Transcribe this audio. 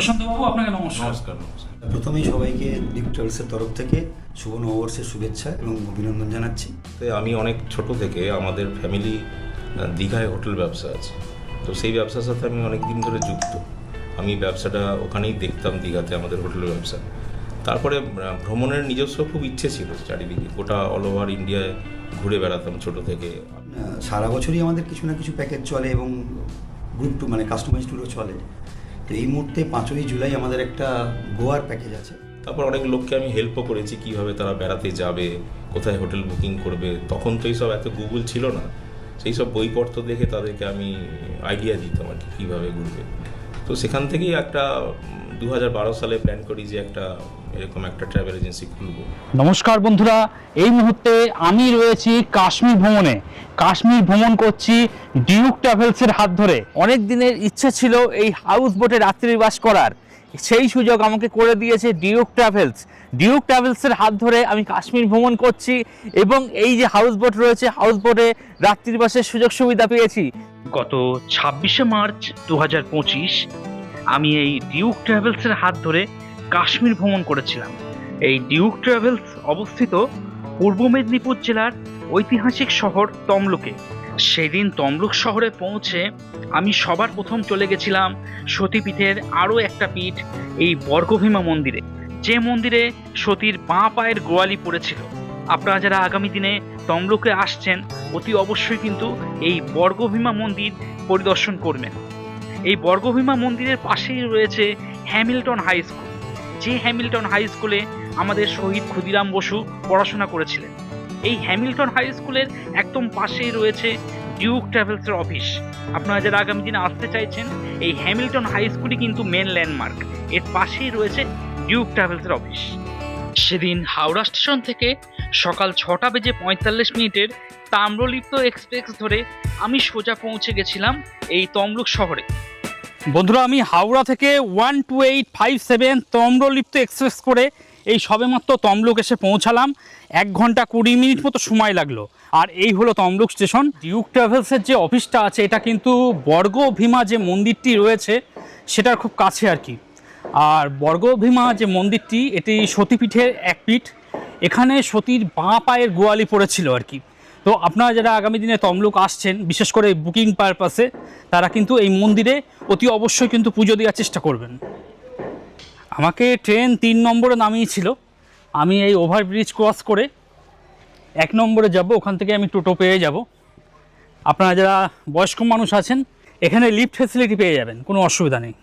প্রশান্তবাবু আপনাকে নমস্কার। নমস্কার প্রথমেই সবাইকে দীপ ট্রাভেলসের তরফ থেকে শুভ নববর্ষের শুভেচ্ছা এবং অভিনন্দন জানাচ্ছি। তো আমি অনেক ছোট থেকে আমাদের ফ্যামিলি দীঘায় হোটেল ব্যবসা আছে। তো সেই ব্যবসার সাথে আমি অনেক দিন ধরে যুক্ত। আমি ব্যবসাটা ওখানেই দেখতাম দীঘাতে আমাদের হোটেল ব্যবসা। তারপরে ভ্রমণের নিজস্ব খুব ইচ্ছে ছিল চারিদিকে। গোটা অল ওভার ইন্ডিয়ায় ঘুরে বেড়াতাম ছোট থেকে। সারা বছরই আমাদের কিছু না কিছু প্যাকেজ চলে এবং গ্রুপ টু মানে কাস্টমাইজ ট্যুরও চলে। এই মুহূর্তে পাঁচই জুলাই আমাদের একটা গোয়ার প্যাকেজ আছে। তারপর অনেক লোককে আমি হেল্পও করেছি, কীভাবে তারা বেড়াতে যাবে, কোথায় হোটেল বুকিং করবে, তখন তো এইসব এত গুগল ছিল না। সেই সব বইপত্র দেখে তাদেরকে আমি আইডিয়া দিতাম আর কি, কীভাবে ঘুরবে। তো সেখান থেকেই একটা দু হাজার বারো সালে প্ল্যান করি যে একটা এরকম একটা ট্রাভেল এজেন্সি খুলবো। নমস্কার বন্ধুরা, এই মুহূর্তে আমি রয়েছি কাশ্মীর ভ্রমণে। কাশ্মীর ভ্রমণ করছি ডিউক ট্রাভেলসের হাত ধরে। অনেক দিনের ইচ্ছে ছিল এই হাউস বোটে রাত্রিবাস করার। সেই সুযোগ আমাকে করে দিয়েছে ডিউক ট্রাভেলস ডিউক ট্রাভেলসের হাত ধরে আমি কাশ্মীর ভ্রমণ করছি এবং এই যে হাউস বোট রয়েছে হাউস বোটে রাত্রিবাসের সুযোগ সুবিধা পেয়েছি। গত ছাব্বিশে মার্চ দু হাজার পঁচিশ আমি এই ডিউক ট্রাভেলসের হাত ধরে কাশ্মীর ভ্রমণ করেছিলাম। এই ডিউক ট্রাভেলস অবস্থিত পূর্ব মেদিনীপুর জেলার ঐতিহাসিক শহর তমলুকে। সেদিন তমলুক শহরে পৌঁছে আমি সবার প্রথম চলে গেছিলাম সতীপীঠের আরও একটা পীঠ, এই বর্গভীমা মন্দিরে। যে মন্দিরে সতীর বাঁ পায়ের গোয়ালি পড়েছিল। আপনারা যারা আগামী দিনে তমলুকে আসছেন, অতি অবশ্যই কিন্তু এই বর্গভীমা মন্দির পরিদর্শন করবেন। এই বর্গভীমা মন্দিরের পাশেই রয়েছে হ্যামিল্টন হাই স্কুল। যে হ্যামিল্টন হাই স্কুলে আমাদের শহীদ ক্ষুদিরাম বসু পড়াশোনা করেছিলেন। এই হ্যামিল্টন হাই স্কুলের একদম পাশেই রয়েছে ডিউক ট্রাভেলসের অফিস। আপনারা যারা আগামী দিনে আসতে চাইছেন, এই হ্যামিল্টন হাই স্কুলই কিন্তু মেন ল্যান্ডমার্ক এর পাশেই রয়েছে ডিউক ট্রাভেলসের অফিস। সেদিন হাওড়া স্টেশন থেকে সকাল ছটা বেজে পঁয়তাল্লিশ মিনিটের তাম্রলিপ্ত এক্সপ্রেস ধরে আমি সোজা পৌঁছে গেছিলাম এই তমলুক শহরে। বন্ধুরা, আমি হাওড়া থেকে one two eight five seven Tamralipta express করে এই সবেমাত্র তমলুক এসে পৌঁছালাম। এক ঘণ্টা কুড়ি মিনিট মতো সময় লাগল। আর এই হলো তমলুক স্টেশন। ডিউক ট্রাভেলসের যে অফিসটা আছে, এটা কিন্তু বর্গ ভীমা যে মন্দিরটি রয়েছে, সেটার খুব কাছে আর কি। আর বর্গভীমা যে মন্দিরটি, এটি সতীপীঠের এক পীঠ। এখানে সতীর বাঁ পায়ের গোয়ালি পড়েছিল আর কি। তো আপনারা যারা আগামী দিনে তমলুক আসছেন, বিশেষ করে বুকিং পারপাসে, তারা কিন্তু এই মন্দিরে অতি অবশ্যই কিন্তু পুজো দেওয়ার চেষ্টা করবেন। আমাকে ট্রেন তিন নম্বরে নামিয়েছিল আমি এই ওভারব্রিজ ক্রস করে এক নম্বরে যাব, ওখান থেকে আমি টোটো পেয়ে যাব। আপনারা যারা বয়স্ক মানুষ আছেন, এখানে লিফট ফেসিলিটি পেয়ে যাবেন, কোনো অসুবিধা নেই।